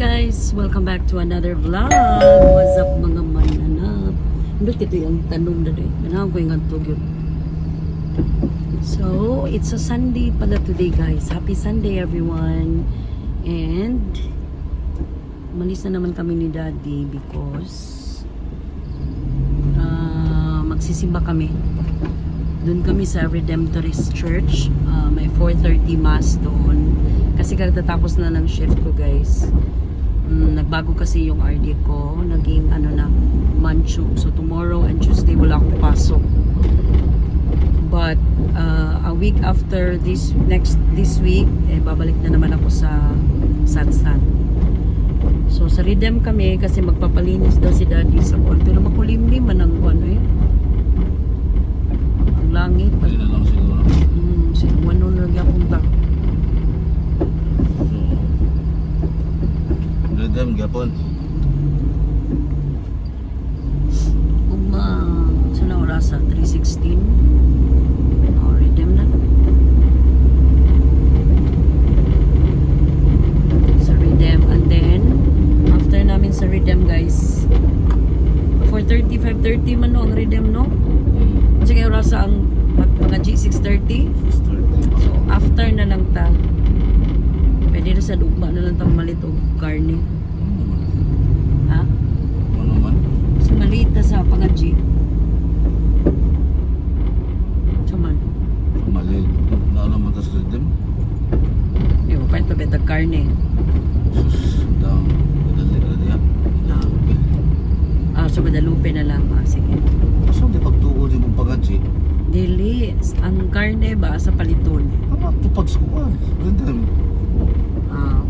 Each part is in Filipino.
guys! Welcome back to another vlog! What's up mga mananap? Hindi ito yung tanong na rin. Manahang ko yung antog yun. So, it's a Sunday pala today guys. Happy Sunday everyone! And, umalis na naman kami ni Daddy because ah, magsisimba kami. Doon kami sa Redemptorist Church. Ah, may 4.30 mass doon. Kasi katatapos na ng shift ko guys. Mm, nagbago kasi yung RD ko. Naging ano na, Manchu. So tomorrow and Tuesday wala akong pasok. But uh, a week after this next this week, eh, babalik na naman ako sa Satsan. So sa Redem kami kasi magpapalinis daw si Daddy sa kuwan. Pero makulimlim man ang kuwan eh. Ang langit. Pwede na lang siguro. Hmm, sinuwano na lagi akong back. Gapon. Ugma, sa na oras sa 3.16. Oh, redeem na. Sa redeem. And then, after namin sa redeem guys, 4.30, 5.30 man no ang redeem no? Hmm. Sige oras sa ang mga G6.30. So, after na lang ta. Pwede na sa ugma na lang tang malit og karne. Ha? Ano man? Sa maliit na sa pangaji. Saman. Mali. Naalaman tas rhythm. Di mo pa ito betag karne. Sus, dang. Madali na niya. Ah, so Guadalupe na lang. Ah, sige. Saan di pagtuo di mong pagaji? Dili. Ang karne ba sa paliton? Ano tupag sa kuwan? Rhythm. Ah,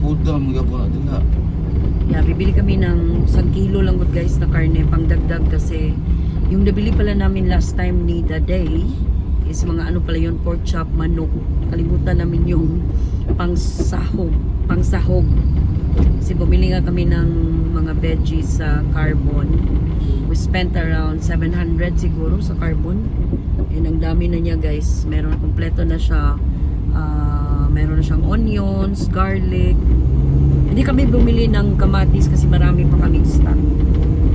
Udam, gapon na dila. yeah, bibili kami ng 1 kilo lang good guys na karne pangdagdag kasi yung nabili pala namin last time ni the day is mga ano pala yun pork chop, manok. Kalimutan namin yung pangsahog, pangsahog. Kasi bumili nga kami ng mga veggies sa carbon. We spent around 700 siguro sa carbon. And ang dami na niya guys. Meron kompleto na siya. Ah, meron na siyang onions, garlic. Hindi kami bumili ng kamatis kasi marami pa kaming stock.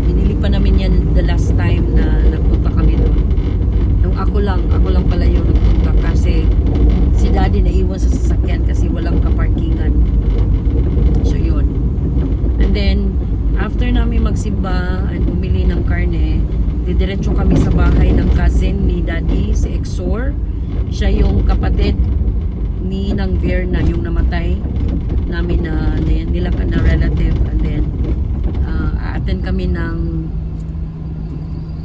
Binili pa namin yan the last time na nagpunta kami doon. Nung ako lang, ako lang pala yung nagpunta kasi si daddy naiwan sa sasakyan kasi walang kaparkingan. So yun. And then, after namin magsimba and bumili ng karne, didiretso kami sa bahay ng cousin ni daddy, si Exor. Siya yung kapatid ni Nang Verna, yung namatay namin na, nila ka na relative. And then, uh, a-attend kami ng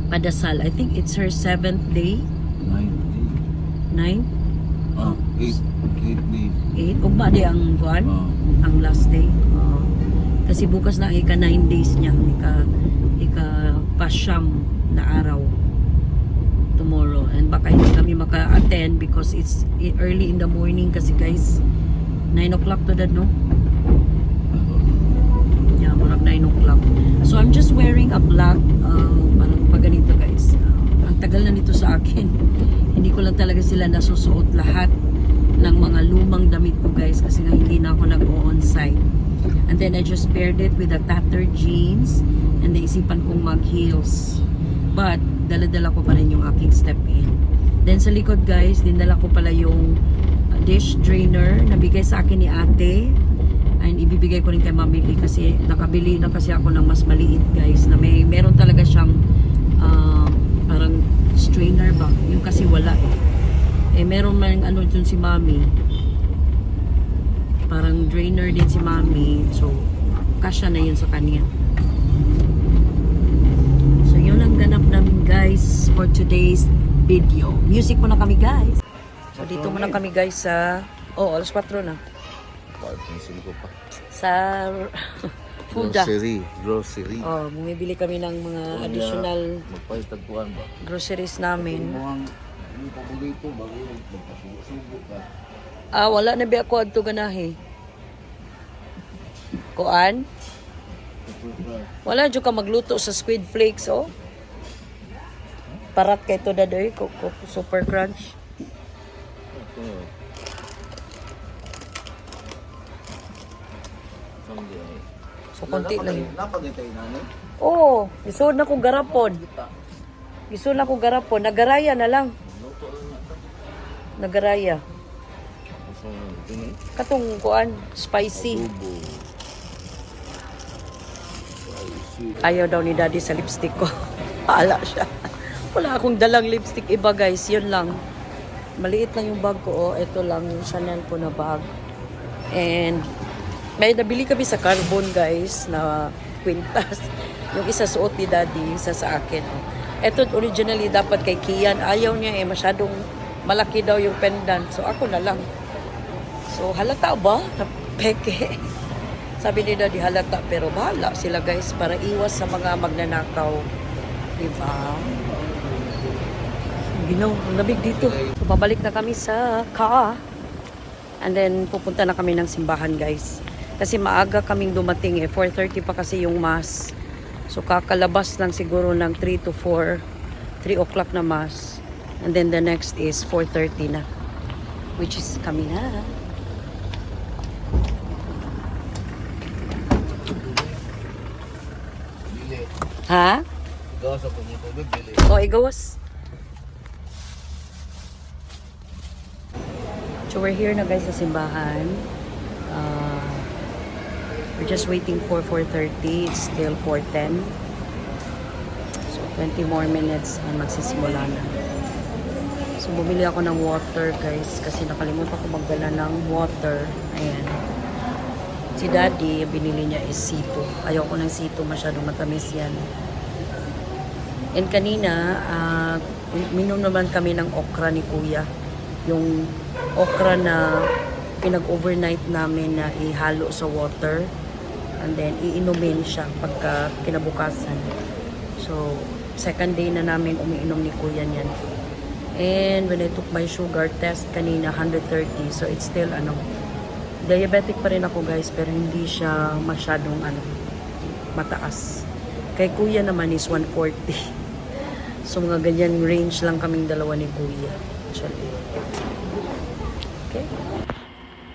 padasal. I think it's her seventh day, Nine, nine, Ah, eight. Eight day. eight. Ugma di ang buwan. Ah. ang last day. Oo. kasi bukas na ika 9 days niya, ika ika pasyam na araw tomorrow. And baka hindi kami maka-attend because it's i- early in the morning kasi guys 9 o'clock to that no? Yeah, marag 9 o'clock. So I'm just wearing a black uh, parang pag ganito guys. Uh, ang tagal na nito sa akin. hindi ko lang talaga sila nasusuot lahat ng mga lumang damit ko guys kasi nga hindi na ako nag-on-site. And then I just paired it with a tattered jeans and naisipan kong mag-heels. But dala-dala ko pa rin yung aking step in. Then sa likod guys, dinala ko pala yung uh, dish drainer na bigay sa akin ni ate. And ibibigay ko rin kay Mamili kasi nakabili na kasi ako ng mas maliit guys na may meron talaga siyang uh, parang strainer ba? Yung kasi wala eh. Eh, meron man ano dun si Mami. Parang drainer din si Mami. So, kasya na yun sa kanya. So, yun ang ganap namin guys for today's video. Music muna kami guys. So, dito muna kami guys sa... Oh, alas 4 na. Ko pa. Sa Fuda. Grocery. Grocery. Oh, bumibili kami ng mga additional Magpahitagpuan ba? groceries namin. Mukhang hindi pa dito bago magpasubo-subo ka. Ah, wala na ba ako adto ganahe? Kuan? Wala jud ka magluto sa squid flakes oh. Parat kay to dadoy ko ko- super crunch. So, konti lang. Napagitay na ni. Oo, isuod na ko garapon. Isuod na ko garapon. Nagaraya na lang. Nagaraya. Katong kuan. Spicy. Ayaw daw ni daddy sa lipstick ko. Paala siya. Wala akong dalang lipstick iba guys. Yun lang. Maliit lang yung bag ko. Oh. Ito lang yung Chanel ko na bag. And may nabili kami sa carbon guys na kwintas. Yung isa suot ni daddy, isa sa akin. Ito originally dapat kay Kian. Ayaw niya eh. Masyadong malaki daw yung pendant. So ako na lang. So halata ba? Na peke. Sabi ni Daddy halata pero bahala sila guys para iwas sa mga magnanakaw. Diba? Ginaw, ang lamig dito. So, babalik na kami sa car. And then pupunta na kami ng simbahan guys. Kasi maaga kaming dumating eh. 4.30 pa kasi yung mass. So kakalabas lang siguro ng 3 to 4. 3 o'clock na mass. And then the next is 4.30 na. Which is kami na. Ha? Ikaw sa punyong tubig, dili. O, igawas. So, we're here na guys sa simbahan. Uh, we're just waiting for 4.30. It's still 4.10. So, 20 more minutes and magsisimula na. So, bumili ako ng water guys kasi nakalimutan ko magdala ng water. Ayan. Si daddy, binili niya is sito. Ayoko ng sito, masyadong matamis yan. And kanina, ah, minom naman kami ng okra ni Kuya. Yung okra na pinag-overnight namin na ihalo sa water. And then, iinumin siya pagka kinabukasan. So, second day na namin umiinom ni Kuya niyan. And when I took my sugar test kanina, 130. So, it's still ano, diabetic pa rin ako guys, pero hindi siya masyadong ano, mataas. Kay kuya naman is 140. So mga ganyan range lang kaming dalawa ni kuya. Actually. Okay.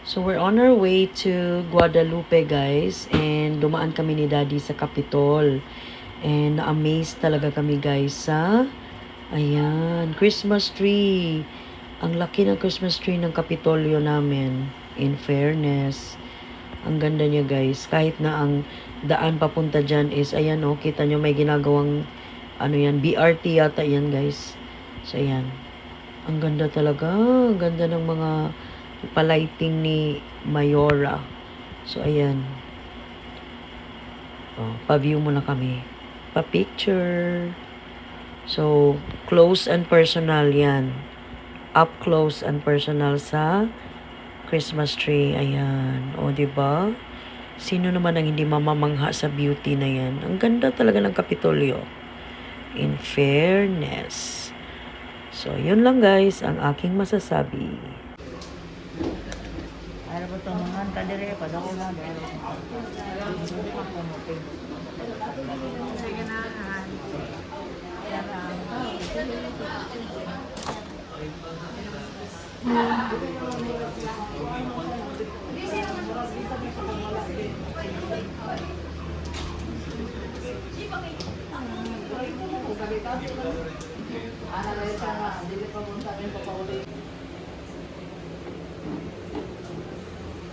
So we're on our way to Guadalupe guys and dumaan kami ni daddy sa Capitol. And na-amaze talaga kami guys sa ayan, Christmas tree. Ang laki ng Christmas tree ng Kapitolyo namin. In fairness, ang ganda niya guys. Kahit na ang daan papunta dyan is, ayan o, kita nyo may ginagawang, ano yan, BRT yata yan guys. So ayan. Ang ganda talaga. Ang ganda ng mga palighting ni Mayora. So ayan. Oh, pa-view muna kami. Pa-picture. So, close and personal yan. Up close and personal sa Christmas tree. Ayan. O, di ba? Sino naman ang hindi mamamangha sa beauty na yan? Ang ganda talaga ng Kapitolyo. In fairness. So, yun lang guys ang aking masasabi. Ano ba ito mga kadire? Padako na.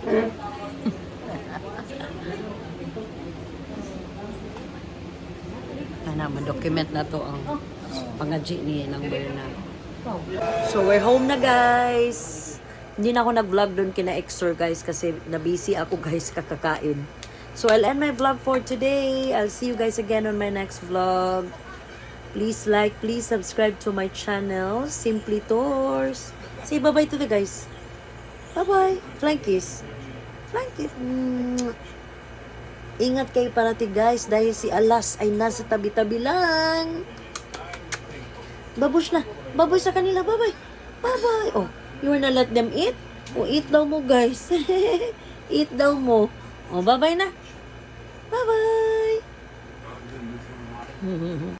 Ana, ma-document na to ang pangadji ni ng Berna. So, we're home na guys. Hindi na ako nag-vlog doon kina Exor guys kasi na-busy ako guys kakakain. So, I'll end my vlog for today. I'll see you guys again on my next vlog. Please like, please subscribe to my channel, Simply Tours. Say bye-bye to the guys. Bye-bye. Flying kiss. Mwah. Ingat kayo parati guys dahil si Alas ay nasa tabi-tabi lang. Babush na. Baboy sa kanila. Bye-bye. Bye-bye. Oh, you wanna let them eat? Oh, eat daw mo guys. eat daw mo. Oh, bye-bye na. Bye-bye.